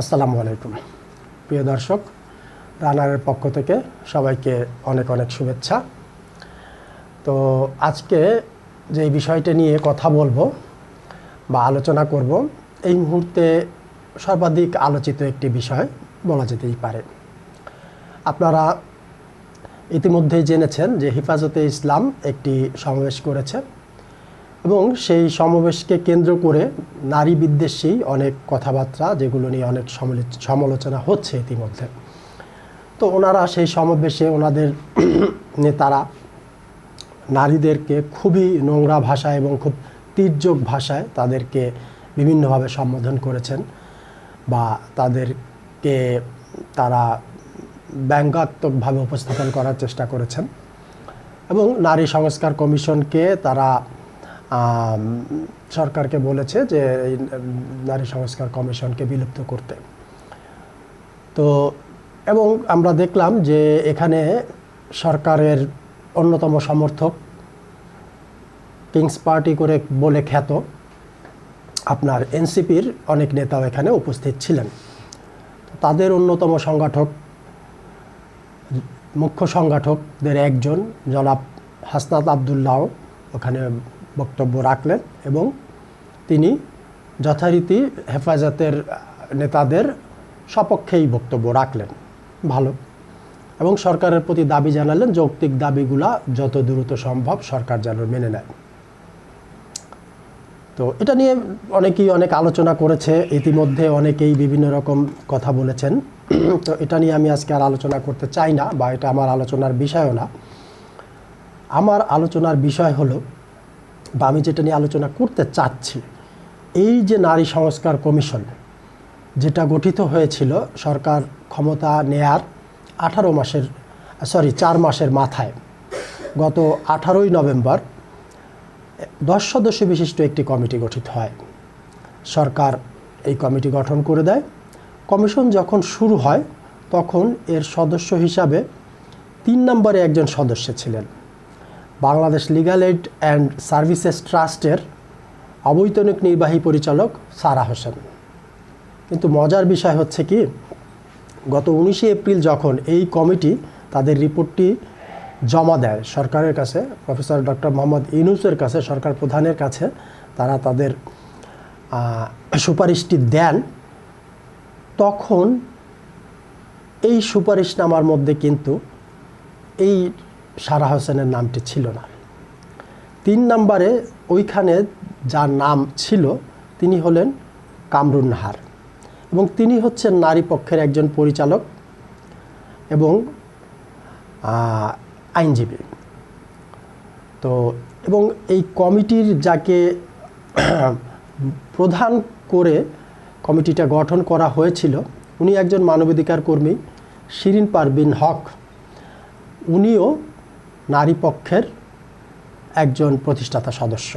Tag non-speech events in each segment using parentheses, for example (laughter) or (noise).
আসসালামু আলাইকুম। প্রিয় দর্শক, রানারের পক্ষ থেকে সবাইকে অনেক অনেক শুভেচ্ছা। তো আজকে যে বিষয়টা নিয়ে কথা বলব বা আলোচনা করব, এই মুহূর্তে সর্বাধিক আলোচিত একটি বিষয় বলা যেতেই পারে। আপনারা ইতিমধ্যেই জেনেছেন যে হেফাজতে ইসলাম একটি সমাবেশ করেছে। এবং সেই সমাবেশকে কেন্দ্র করে নারী বিদ্বেষী অনেক কথাবার্তা যেগুলো নিয়ে অনেক সমালোচ- সমালোচনা হচ্ছে ইতিমধ্যে। তো ওনারা সেই সমাবেশে ওনাদের (clears throat) নেতারা নারীদেরকে খুবই নোংরা ভাষায় এবং খুব তীর্যক ভাষায় তাদেরকে বিভিন্নভাবে সম্বোধন করেছেন বা তাদেরকে তারা ব্যঙ্গাত্মকভাবে উপস্থাপন করার চেষ্টা করেছেন এবং নারী সংস্কার কমিশনকে তারা সরকারকে বলেছে যে এই নারী সংস্কার কমিশনকে বিলুপ্ত করতে। তো, এবং আমরা দেখলাম যে এখানে সরকারের অন্যতম সমর্থক কিংস পার্টি করে বলে খ্যাত আপনার এনসিপির অনেক নেতাও এখানে উপস্থিত ছিলেন। তাদের অন্যতম সংগঠক, মুখ্য সংগঠকদের একজন জনাব হাসনাত আবদুল্লাহ ওখানে বক্তব্য রাখলেন এবং তিনি যথারীতি হেফাজতের নেতাদের সপক্ষেই বক্তব্য রাখলেন। ভালো। এবং সরকারের প্রতি দাবি জানালেন, যৌক্তিক দাবিগুলা যত দ্রুত সম্ভব সরকার যেন মেনে নেয়। তো এটা নিয়ে অনেকেই অনেক আলোচনা করেছে, ইতিমধ্যে অনেকেই বিভিন্ন রকম কথা বলেছেন। তো এটা নিয়ে আমি আজকে আর আলোচনা করতে চাই না বা এটা আমার আলোচনার বিষয়ও না। আমার আলোচনার বিষয় হলো বা আমি যেটা নিয়ে আলোচনা করতে চাচ্ছি, এই যে নারী সংস্কার কমিশন, যেটা গঠিত হয়েছিল সরকার ক্ষমতা নেয়ার আঠারো মাসের, সরি, চার মাসের মাথায়, গত আঠারোই নভেম্বর, দশ সদস্য বিশিষ্ট একটি কমিটি গঠিত হয়। সরকার এই কমিটি গঠন করে দেয়। কমিশন যখন শুরু হয়, তখন এর সদস্য হিসাবে তিন নম্বরে একজন সদস্য ছিলেন। Bangladesh legal aid and services ট্রাস্টের অবৈতনিক নির্বাহী পরিচালক সারা হোসেন। কিন্তু মজার বিষয় হচ্ছে কি, গত উনিশে এপ্রিল যখন এই কমিটি তাদের রিপোর্টটি জমা দেয় সরকারের কাছে, প্রফেসর ডক্টর মোহাম্মদ ইউনুসের কাছে, সরকার প্রধানের কাছে, তারা তাদের সুপারিশটি দেন, তখন এই সুপারিশনামার মধ্যে কিন্তু এই সারা হোসেনের নামটি ছিল না। তিন নম্বরে ওইখানে যার নাম ছিল, তিনি হলেন কামরুন নাহার এবং তিনি হচ্ছেন নারী পক্ষের একজন পরিচালক এবং আইনজীবী। তো, এবং এই কমিটির যাকে প্রধান করে কমিটিটা গঠন করা হয়েছিল, উনি একজন মানবাধিকার কর্মী, শিরিন পারবিন হক। উনিও নারী পক্ষের একজন প্রতিষ্ঠাতা সদস্য।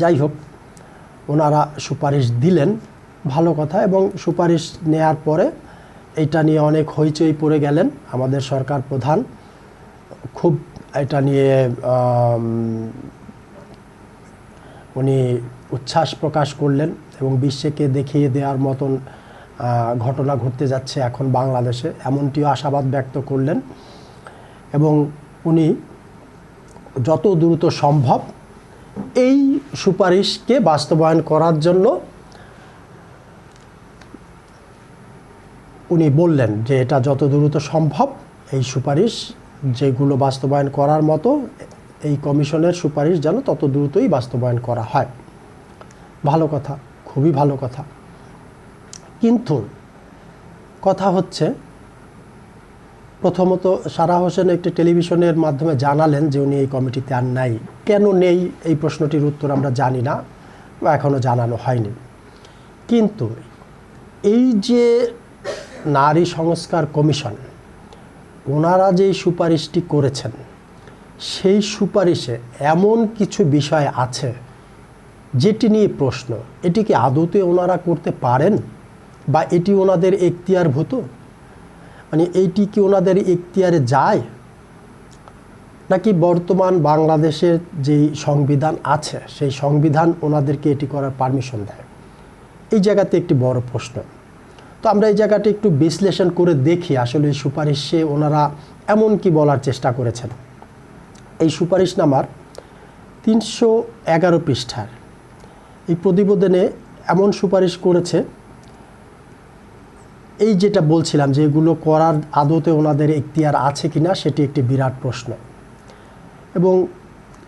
যাই হোক, ওনারা সুপারিশ দিলেন ভালো কথা এবং সুপারিশ নেয়ার পরে এটা নিয়ে অনেক হইচই পড়ে গেলেন আমাদের সরকার প্রধান। খুব এটা নিয়ে উনি উচ্ছ্বাস প্রকাশ করলেন এবং বিশ্বকে দেখিয়ে দেওয়ার মতন ঘটনা ঘটতে যাচ্ছে এখন বাংলাদেশে। এমনটিও আশাবাদ ব্যক্ত করলেন এবং উনি যত দ্রুত সম্ভব এই সুপারিশকে বাস্তবায়ন করার জন্য উনি বললেন যে এটা যত দ্রুত সম্ভব এই সুপারিশ যেগুলো বাস্তবায়ন করার মতো এই কমিশনের সুপারিশ যেন তত দ্রুতই বাস্তবায়ন করা হয়। ভালো কথা, খুবই ভালো কথা। কিন্তু কথা হচ্ছে প্রথমত সারা হোসেন একটি টেলিভিশনের মাধ্যমে জানালেন যে উনি এই কমিটিতে আর নাই। কেন নেই? এই প্রশ্নটির উত্তর আমরা জানি না বা এখনও জানানো হয়নি। কিন্তু এই যে নারী সংস্কার কমিশন, ওনারা যেই সুপারিশটি করেছেন, সেই সুপারিশে এমন কিছু বিষয় আছে যেটি নিয়ে প্রশ্ন। এটি কি আদতে ওনারা করতে পারেন বা এটি ওনাদের এখতিয়ারভূত মানে এইটি কি ওনাদের এখতিয়ারে যায়? নাকি বর্তমান বাংলাদেশের যেই সংবিধান আছে, সেই সংবিধান ওনাদেরকে এটি করার পারমিশন দেয়? এই জায়গাতে একটি বড় প্রশ্ন। তো আমরা এই জায়গাটি একটু বিশ্লেষণ করে দেখি আসলে এই সুপারিশে ওনারা এমন কি বলার চেষ্টা করেছেন। এই সুপারিশ নামার তিনশো এগারো পৃষ্ঠার এই প্রতিবেদনে এমন সুপারিশ করেছে এই যেটা বলছিলাম যে এগুলো করার আদতে ওনাদের এখতিয়ার আছে কিনা, সেটি একটি বিরাট প্রশ্ন। এবং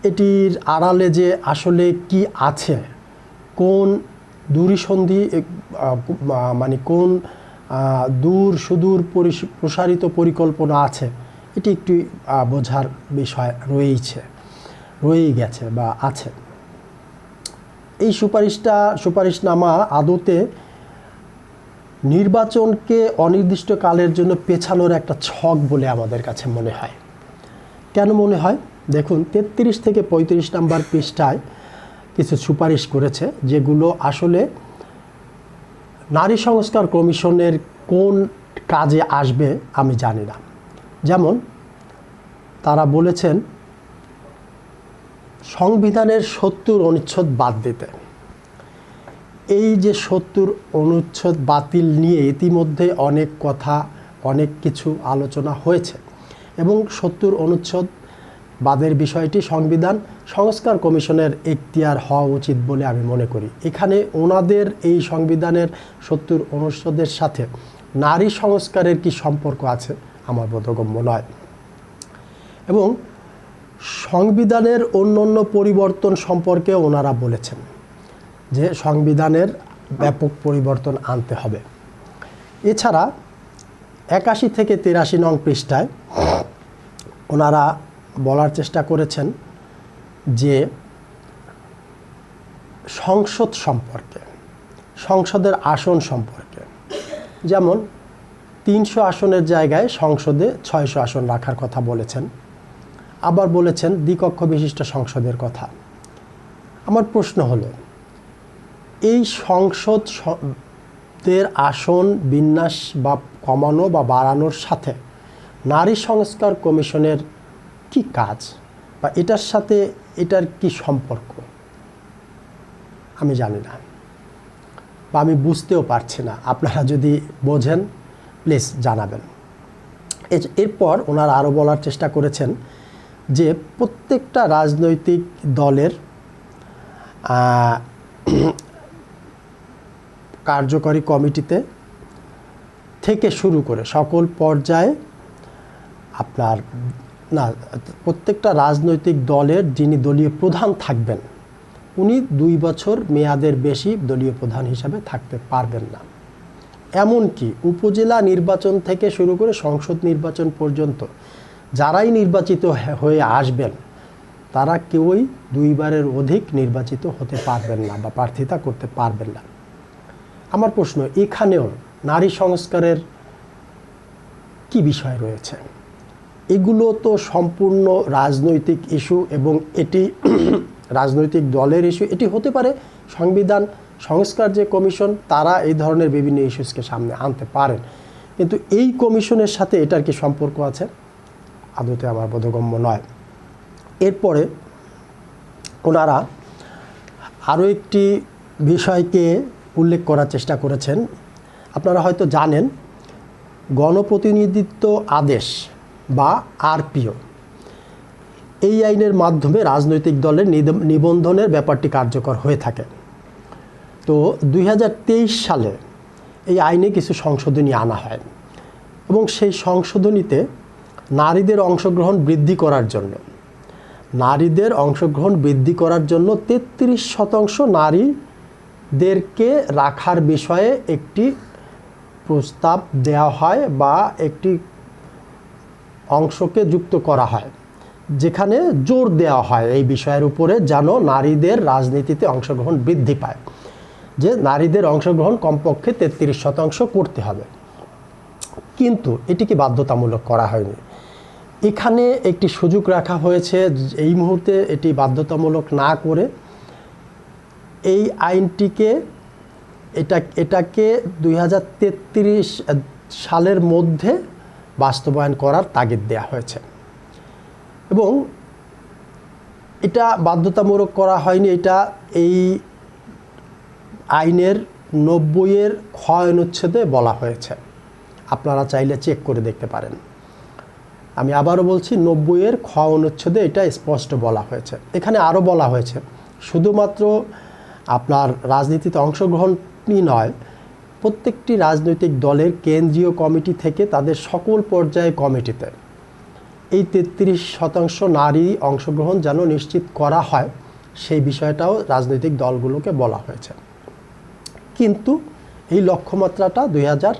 এটির আড়ালে যে আসলে কি আছে, কোন দূরিসন্ধি মানে কোন দূর সুদূর পরিস- প্রসারিত পরিকল্পনা আছে, এটি একটি বোঝার বিষয় রয়েইছে, রয়েই গেছে বা আছে। এই সুপারিশটা, সুপারিশনামা আদতে নির্বাচনকে অনির্দিষ্টকালের জন্য পেছানোর একটা ছক বলে আমাদের কাছে মনে হয়। কেন মনে হয়? দেখুন, তেত্রিশ থেকে পঁয়ত্রিশ নাম্বার পৃষ্ঠায় কিছু সুপারিশ করেছে, যেগুলো আসলে নারী সংস্কার কমিশনের কোন কাজে আসবে আমি জানি না। যেমন, তারা বলেছেন, সংবিধানের সত্তর অনুচ্ছেদ বাদ দিতে। এই যে সত্তর অনুচ্ছেদ বাতিল নিয়ে ইতিমধ্যে অনেক কথা, অনেক কিছু আলোচনা হয়েছে এবং সত্তর অনুচ্ছেদ বাদের বিষয়টি সংবিধান সংস্কার কমিশনের এখতিয়ার হওয়া উচিত বলে আমি মনে করি। এখানে ওনাদের এই সংবিধানের সত্তর অনুচ্ছেদের সাথে নারী সংস্কারের কি সম্পর্ক আছে আমার বোধগম্য নয়। এবং সংবিধানের অন্য অন্য পরিবর্তন সম্পর্কে ওনারা বলেছেন। যে সংবিধানের ব্যাপক পরিবর্তন আনতে হবে। এছাড়া একাশি থেকে তিরাশি নং পৃষ্ঠায় ওনারা বলার চেষ্টা করেছেন যে সংসদ সম্পর্কে, সংসদের আসন সম্পর্কে, যেমন তিনশো আসনের জায়গায় সংসদে ছয়শো আসন রাখার কথা বলেছেন, আবার বলেছেন দ্বিকক্ষ বিশিষ্ট সংসদের কথা। আমার প্রশ্ন হলো এই সংসদ দের আসন বিন্যাস বা কমানো বা বাড়ানোর সাথে নারী সংস্কার কমিশনের কি কাজ বা এটার সাথে এটার কি সম্পর্ক? আমি জানি না। বা আমি বুঝতেও পারছি না। আপনারা যদি বোঝেন, প্লিজ জানাবেন। এরপর ওনারা আরও বলার চেষ্টা করেছেন যে প্রত্যেকটা রাজনৈতিক দলের কার্যকরী কমিটিতে থেকে শুরু করে সকল পর্যায়ে আপনার, না, প্রত্যেকটা রাজনৈতিক দলের যিনি দলীয় প্রধান থাকবেন, উনি দুই বছর মেয়াদের বেশি দলীয় প্রধান হিসাবে থাকতে পারবেন না। এমনকি উপজেলা নির্বাচন থেকে শুরু করে সংসদ নির্বাচন পর্যন্ত যারাই নির্বাচিত হয়ে আসবেন, তারা কেউই দুইবারের অধিক নির্বাচিত হতে পারবেন না বা প্রার্থিতা করতে পারবেন না। আমার প্রশ্ন, এখানেও নারী সংস্কারের কি বিষয় রয়েছে? এগুলো তো সম্পূর্ণ রাজনৈতিক ইস্যু এবং এটি (clears throat) রাজনৈতিক দলের ইস্যু। এটি হতে পারে সংবিধান সংস্কার যে কমিশন, তারা এই ধরনের বিভিন্ন ইস্যুসকে সামনে আনতে পারেন। কিন্তু এই কমিশনের সাথে এটার কি সম্পর্ক আছে? আদতে আমার বোধগম্য নয়। এরপরে ওনারা আরও একটি বিষয়কে উল্লেখ করার চেষ্টা করেছেন। আপনারা হয়তো জানেন, গণপ্রতিনিধিত্ব আদেশ বা আরপিও। এই আইনের মাধ্যমে রাজনৈতিক দলের নিবন্ধনের ব্যাপারটি কার্যকর হয়ে থাকে। তো দুই হাজার তেইশ সালে এই আইনে কিছু সংশোধনী আনা হয় এবং সেই সংশোধনীতে নারীদের অংশগ্রহণ বৃদ্ধি করার জন্য, নারীদের অংশগ্রহণ বৃদ্ধি করার জন্য তেত্রিশ শতাংশ নারীদেরকে রাখার বিষয়ে একটি প্রস্তাব দেওয়া হয় বা একটি অংশকে যুক্ত করা হয়, যেখানে জোর দেওয়া হয় এই বিষয়ের উপরে যেন নারীদের রাজনীতিতে অংশগ্রহণ বৃদ্ধি পায়। যে নারীদের অংশগ্রহণ কমপক্ষে তেত্রিশ শতাংশ করতে হবে। কিন্তু এটিকে বাধ্যতামূলক করা হয়নি? এখানে একটি সুযোগ রাখা হয়েছে, এই মুহূর্তে এটি বাধ্যতামূলক না করে এই আইনটিকে এটা, এটাকে দুই হাজার তেত্রিশ সালের মধ্যে বাস্তবায়ন করার তাগিদ দেওয়া হয়েছে। এবং এটা বাধ্যতামূলক করা হয়নি, এটা এই আইনের নব্বইয়ের ক্ষয় অনুচ্ছেদে বলা হয়েছে। আপনারা চাইলে চেক করে দেখতে পারেন। আমি আবারও বলছি, নব্বইয়ের খ অনুচ্ছেদে এটা স্পষ্ট বলা হয়েছে। এখানে আরও বলা হয়েছে, শুধুমাত্র আপনার রাজনীতিতে অংশগ্রহণই নয়। প্রত্যেকটি রাজনৈতিক দলের কেন্দ্রীয় কমিটি থেকে তাদের সকল পর্যায়ে কমিটিতে এই তেত্রিশ শতাংশ নারী অংশগ্রহণ যেন নিশ্চিত করা হয়, সেই বিষয়টাও রাজনৈতিক দলগুলোকে বলা হয়েছে। কিন্তু এই লক্ষ্যমাত্রাটা দুই হাজার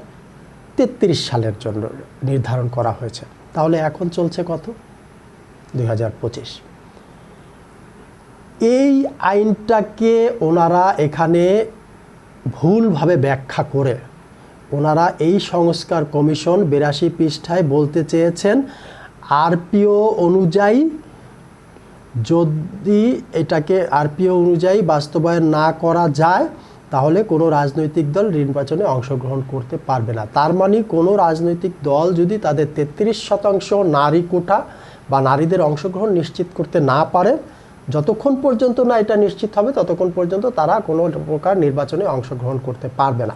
তেত্রিশ সালের জন্য নির্ধারণ করা হয়েছে। তাহলে এখন চলছে কত? দুই হাজার পঁচিশ। এই আইনটাকে ওনারা এখানে ভুলভাবে ব্যাখ্যা করে। ওনারা এই সংস্কার কমিশন বিরাশি পৃষ্ঠায় বলতে চেয়েছেন, আরপিও অনুযায়ী যদি এটাকে আরপিও অনুযায়ী বাস্তবায়ন না করা যায়, তাহলে কোনো রাজনৈতিক দল নির্বাচনে অংশগ্রহণ করতে পারবে না। তার মানে কোনো রাজনৈতিক দল যদি তাদের তেত্রিশ শতাংশ নারী কোটা বা নারীদের অংশগ্রহণ নিশ্চিত করতে না পারে যতক্ষণ পর্যন্ত না এটা নিশ্চিত হবে, ততক্ষণ পর্যন্ত তারা কোনো প্রকার নির্বাচনে অংশগ্রহণ করতে পারবে না।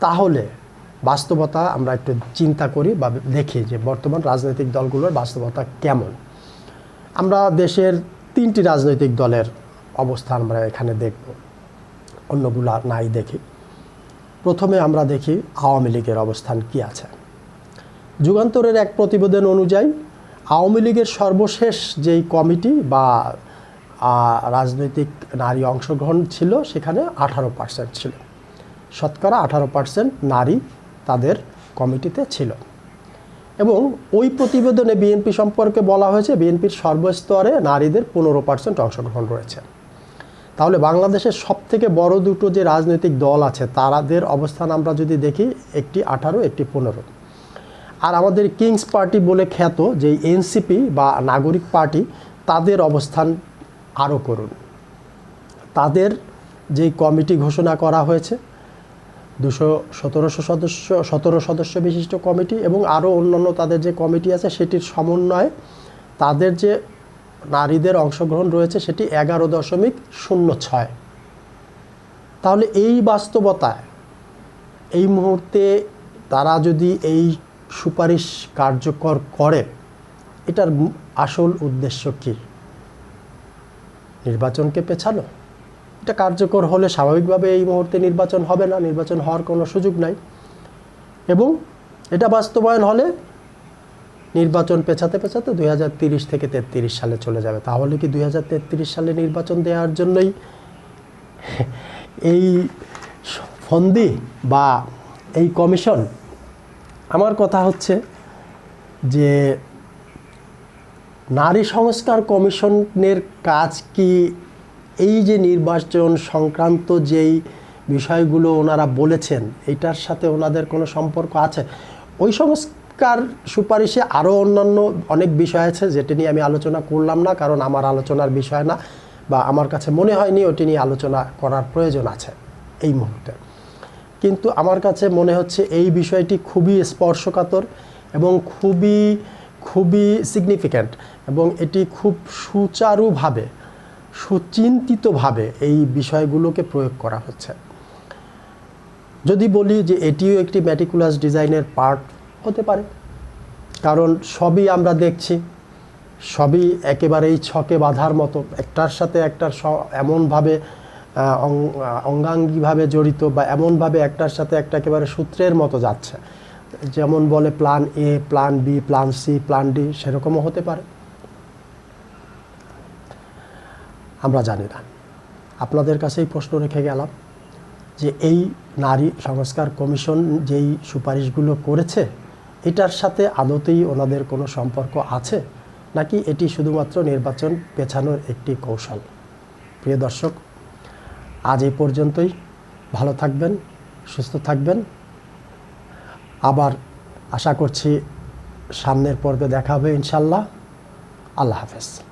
তাহলে বাস্তবতা আমরা একটু চিন্তা করি বা দেখি যে বর্তমান রাজনৈতিক দলগুলোর বাস্তবতা কেমন। আমরা দেশের তিনটি রাজনৈতিক দলের অবস্থান আমরা এখানে দেখব। অন্যগুলা নাই দেখি। প্রথমে আমরা দেখি আওয়ামী লীগের অবস্থান কি আছে। যুগান্তরের এক প্রতিবেদন অনুযায়ী আওয়ামী লীগের সর্বশেষ যেই কমিটি বা রাজনৈতিক নারী অংশগ্রহণ ছিল, সেখানে আঠারো পার্সেন্ট ছিল। শতকরা আঠারো পার্সেন্ট নারী তাদের কমিটিতে ছিল। এবং ওই প্রতিবেদনে বিএনপি সম্পর্কে বলা হয়েছে, বিএনপির সর্বস্তরে নারীদের পনেরো পার্সেন্ট অংশগ্রহণ রয়েছে। তাহলে বাংলাদেশের সব থেকে বড় দুটো যে রাজনৈতিক দল আছে তাদের অবস্থান আমরা যদি দেখি, একটি আঠারো, একটি পনেরো। আর আমাদের কিংস পার্টি বলে খ্যাত যে এনসিপি বা নাগরিক পার্টি, তাদের অবস্থান আরও করুন। তাদের যেই কমিটি ঘোষণা করা হয়েছে, দুশো সতেরোশো সদস্য, সতেরো সদস্য বিশিষ্ট কমিটি এবং আরও অন্যান্য তাদের যে কমিটি আছে সেটির সমন্বয়ে তাদের যে নারীদের অংশগ্রহণ রয়েছে সেটি এগারো দশমিক শূন্য ছয়। তাহলে এই বাস্তবতায় এই মুহূর্তে তারা যদি এই সুপারিশ কার্যকর করে, এটার আসল উদ্দেশ্য কি? নির্বাচনকে পেছানো। এটা কার্যকর হলে স্বাভাবিকভাবে এই মুহূর্তে নির্বাচন হবে না, নির্বাচন হওয়ার কোনো সুযোগ নাই। এবং এটা বাস্তবায়ন হলে নির্বাচন পেছাতে পেছাতে দুই থেকে তেত্রিশ সালে চলে যাবে। তাহলে কি দুই হাজার তেত্রিশ সালে নির্বাচন দেওয়ার জন্যই এই ফন্দি বা এই কমিশন আমার কথা হচ্ছে যে নারী সংস্কার কমিশনের কাজ কি? এই যে নির্বাচন সংক্রান্ত যেই বিষয়গুলো ওনারা বলেছেন, এটার সাথে ওনাদের কোনো সম্পর্ক আছে? ওই সংস্কার সুপারিশে আরও অন্যান্য অনেক বিষয় আছে, যেটি নিয়ে আমি আলোচনা করলাম না, কারণ আমার আলোচনার বিষয় না, বা আমার কাছে মনে হয়নি, ওটি নিয়ে আলোচনা করার প্রয়োজন আছে এই মুহূর্তে। কিন্তু আমার কাছে মনে হচ্ছে এই বিষয়টি খুবই স্পর্শকাতর এবং খুবই খুবই সিগনিফিক্যান্ট এবং এটি খুব সুচারুভাবে, সুচিন্তিতভাবে এই বিষয়গুলোকে প্রয়োগ করা হচ্ছে। যদি বলি যে এটিও একটি ম্যাটিকুলাস ডিজাইনের পার্ট হতে পারে, কারণ সবই আমরা দেখছি, সবই একেবারেই ছকে বাঁধার মতো, একটার সাথে একটার এমনভাবে অঙ্গাঙ্গিভাবে জড়িত বা এমনভাবে একটার সাথে একটা একেবারে সূত্রের মতো যাচ্ছে। যেমন বলে plan A plan B plan C plan D সেরকমও হতে পারে। আমরা জানি না। আপনাদের কাছেই প্রশ্ন রেখে গেলাম যে এই নারী সংস্কার কমিশন যেই সুপারিশগুলো করেছে, এটার সাথে আদতেই ওনাদের কোনো সম্পর্ক আছে? নাকি এটি শুধুমাত্র নির্বাচন পেছানোর একটি কৌশল? প্রিয় দর্শক আজ এই পর্যন্তই। ভালো থাকবেন, সুস্থ থাকবেন। আবার আশা করছি সামনের পর্বে দেখা হবে ইনশাল্লাহ। আল্লাহ হাফেজ।